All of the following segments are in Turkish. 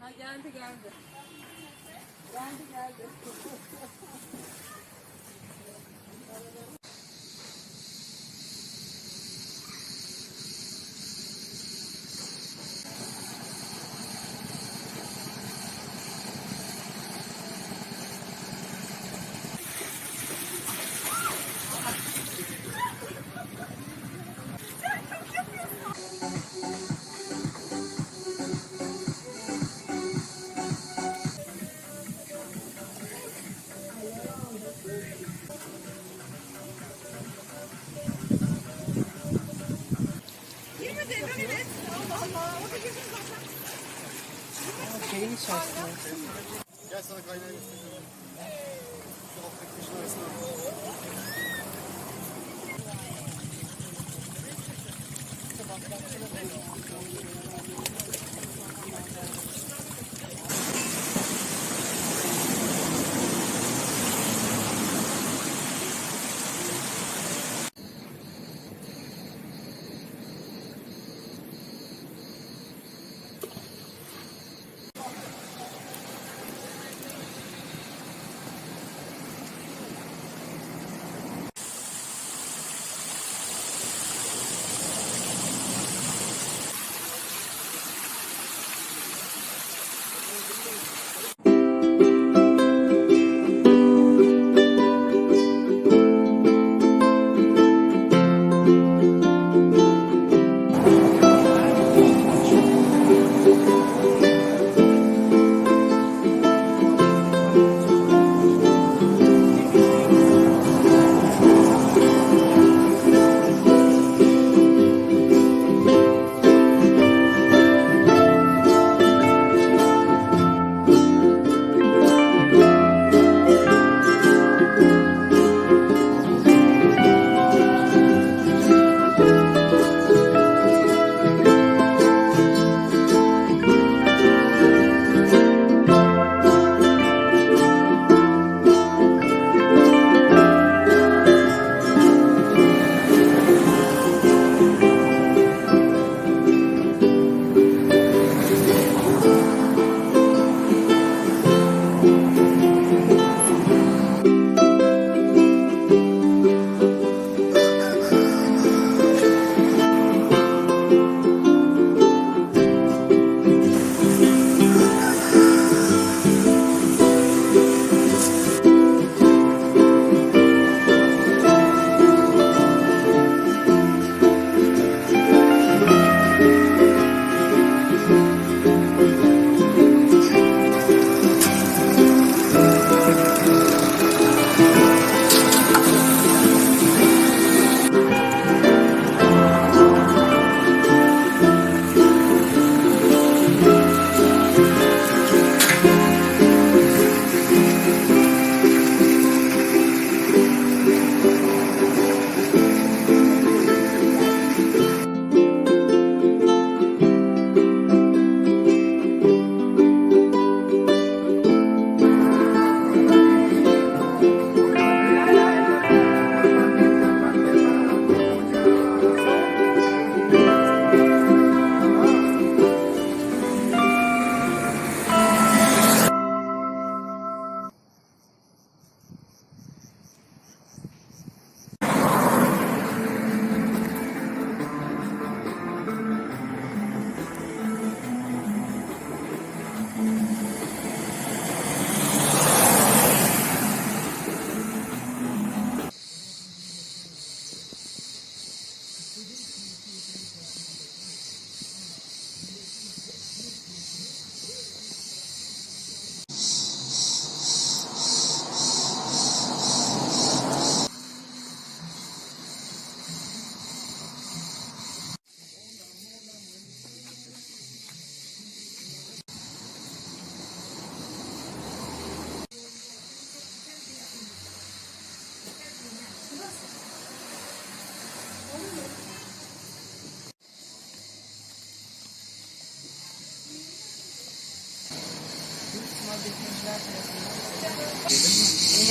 Ha geldi geldi. Geldi geldi. Gel sana kaynağı göstereyim.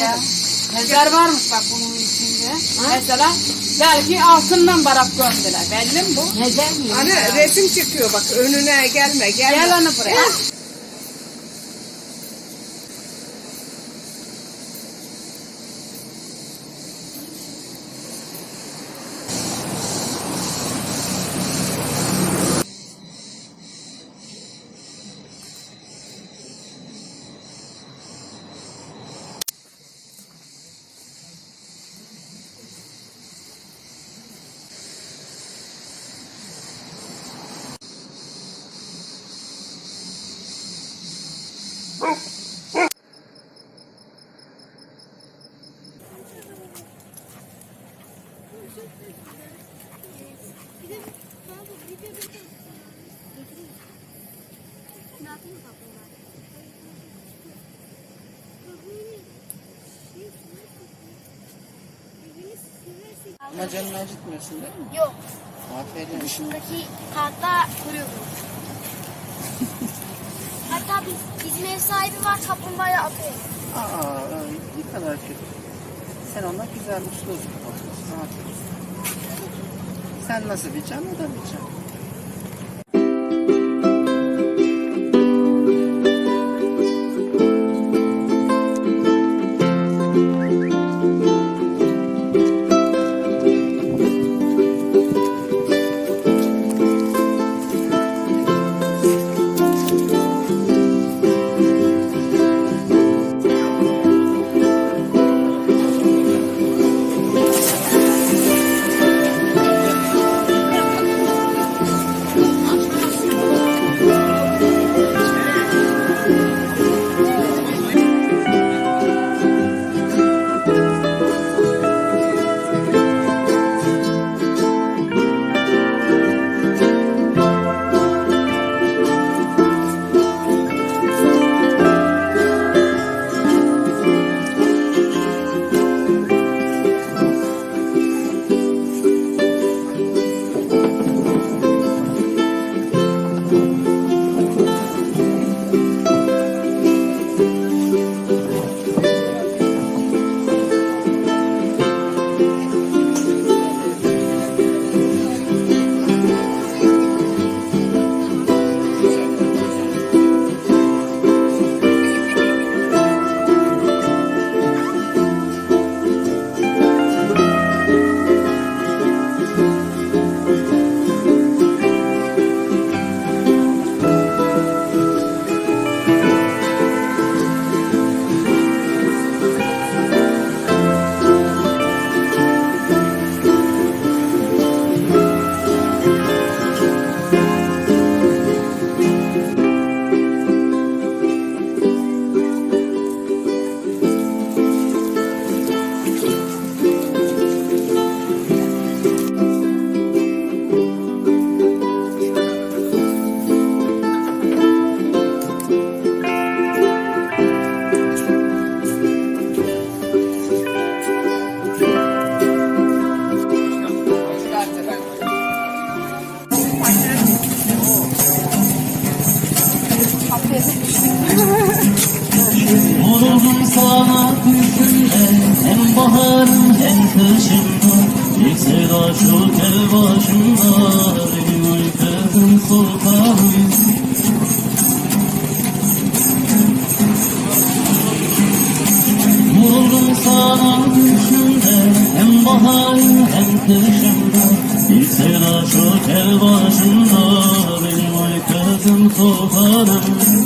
Ya. Mezar varmış bak bunun içinde. Mesela belki altından barak gömdüler. Belli mi bu? Neden mi? Hani resim çıkıyor bak önüne gelme gelme. Gel onu buraya. Ama canını acıtmıyorsun değil mi? Yok. Aferin. Dışındaki kartla kuruyorum. Hatta biz, bizim ev sahibi var kaplumbağaya atıyor. Aa, ne kadar kötü. Sen ona güzel uslu. Aferin. Sen nasıl bileceksin, o da bilecek. Vuruldum sana yüzünde Hem baharın hem kışında Bir sevda şu tel başında Benim uykumun sultanım